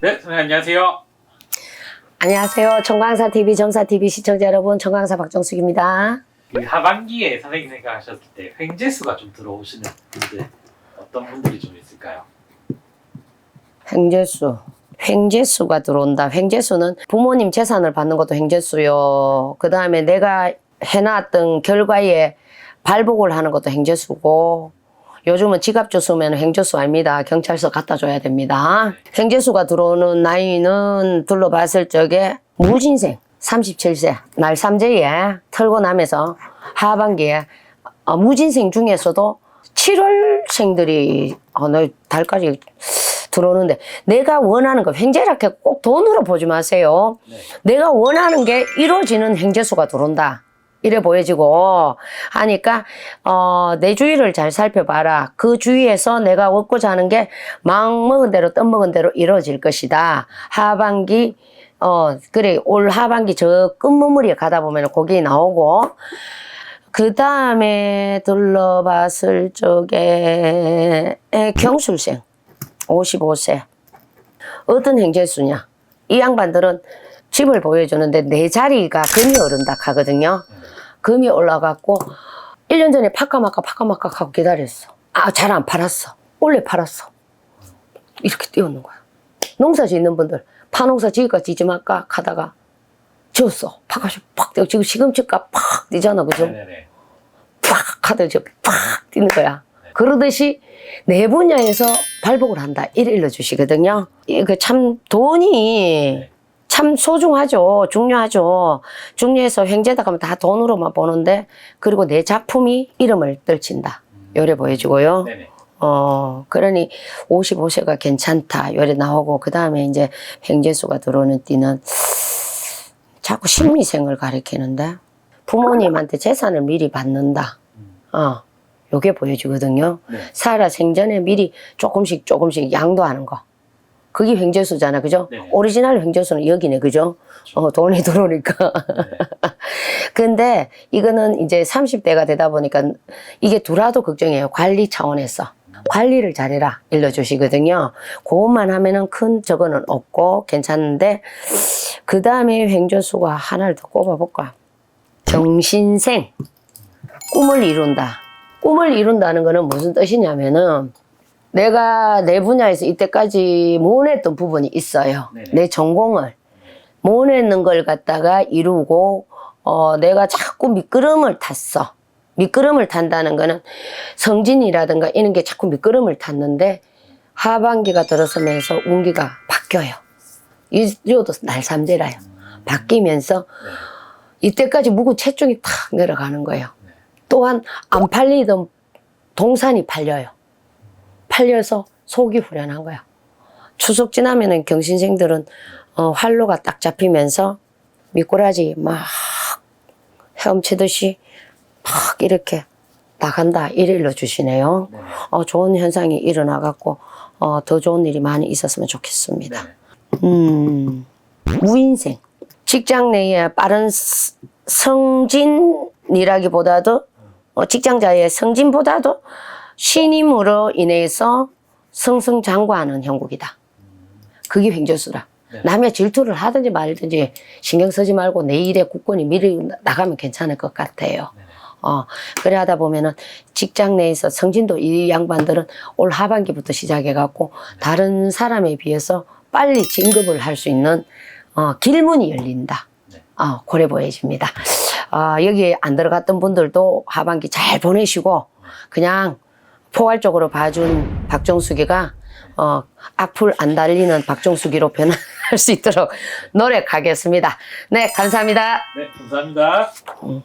네, 선생님 안녕하세요. 안녕하세요. 청광사 TV, 정사 TV 시청자 여러분, 청광사 박정숙입니다. 그 하반기에 선생님 생각하셨을 때 횡재수가 좀 들어오시는 분들 어떤 분들이 좀 있을까요? 횡재수. 횡재수가 들어온다. 횡재수는 부모님 재산을 받는 것도 횡재수요. 그 다음에 내가 해놨던 결과에 발복을 하는 것도 횡재수고, 요즘은 지갑주 쓰면 횡재수 아닙니다. 경찰서 갖다 줘야 됩니다. 횡재수가 들어오는 나이는 둘러봤을 적에 무진생 37세 날 삼재에 털고 나면서 하반기에 어, 무진생 중에서도 7월생들이 어느 달까지 들어오는데 내가 원하는 거 횡재라게 꼭 돈으로 보지 마세요. 네. 내가 원하는 게 이루어지는 횡재수가 들어온다. 이래 보여지고 하니까 어, 내 주위를 잘 살펴봐라. 그 주위에서 내가 얻고자 하는 게 마음 먹은 대로 떡 먹은 대로 이루어질 것이다. 하반기 어 그래 올 하반기 저 끝무무리에 가다 보면 거기 나오고 그 다음에 둘러봤을 적에 에, 경술생 55세 어떤 행재수냐 이 양반들은 집을 보여주는데 내 자리가 금이 오른다 하거든요. 금이 올라갔고 1년 전에 파까마까 파까마까 하고 기다렸어. 아 잘 안 팔았어. 원래 팔았어. 이렇게 띄우는 거야. 농사 짓는 분들 파농사 지을까 지지 말까 하다가 지었어. 파가시 팍 뛰고 지금 시금치가 팍 뛰잖아 그죠? 네네네. 팍 하듯이 팍 뛰는 거야. 그러듯이 내 분야에서 발복을 한다. 이래 일러주시거든요. 이거 참 돈이 참 소중하죠. 중요하죠. 중요해서 횡재다 가면 다 돈으로만 보는데 그리고 내 작품이 이름을 떨친다. 요래 보여주고요. 네네. 어, 그러니 55세가 괜찮다. 요래 나오고, 그 다음에 이제 횡재수가 들어오는 띠는 자꾸 심리생을 가리키는데 부모님한테 재산을 미리 받는다. 어, 요게 보여주거든요. 네. 살아 생전에 미리 조금씩 조금씩 양도하는 거. 그게 횡재수잖아. 그죠? 네. 오리지널 횡재수는 여기네. 그죠? 어, 돈이 들어오니까. 네. 근데 이거는 이제 30대가 되다 보니까 이게 두라도 걱정이에요. 관리 차원에서. 관리를 잘해라. 일러주시거든요. 그것만 하면은 큰 저거는 없고 괜찮은데, 그 다음에 횡조수가 하나를 더 꼽아볼까. 정신생. 꿈을 이룬다. 꿈을 이룬다는 거는 무슨 뜻이냐면은, 내가 내 분야에서 이때까지 못했던 부분이 있어요. 네네. 내 전공을. 못했는 걸 갖다가 이루고, 어, 내가 자꾸 미끄럼을 탔어. 미끄럼을 탄다는 거는 성진이라든가 이런 게 자꾸 미끄럼을 탔는데 하반기가 들어서면서 운기가 바뀌어요. 이것도 날삼대라요. 바뀌면서 이때까지 묵은 체중이 탁 내려가는 거예요. 또한 안 팔리던 동산이 팔려요. 팔려서 속이 후련한 거야. 추석 지나면은 경신생들은 어, 활로가 딱 잡히면서 미꾸라지 막 헤엄치듯이 막 이렇게 나간다 이래 일러 주시네요. 네네. 어, 좋은 현상이 일어나갖고 어, 더 좋은 일이 많이 있었으면 좋겠습니다. 네네. 음, 무인생. 직장 내에 빠른 스- 성진이라기보다도 어, 직장자의 성진보다도 신임으로 인해서 승승장구하는 형국이다. 그게 횡재수다. 네. 남의 질투를 하든지 말든지 신경 쓰지 말고 내 일에 굳건히 미리 나가면 괜찮을 것 같아요. 네네. 어, 그래 하다 보면은 직장 내에서 성진도 이 양반들은 올 하반기부터 시작해갖고 다른 사람에 비해서 빨리 진급을 할 수 있는 어, 길문이 열린다. 네. 어, 그래 보여집니다. 어, 여기 안 들어갔던 분들도 하반기 잘 보내시고 그냥 포괄적으로 봐준 박정숙이가 어, 악플 안 달리는 박정숙이로 변할 수 있도록 노력하겠습니다. 네, 감사합니다. 네, 감사합니다. 음.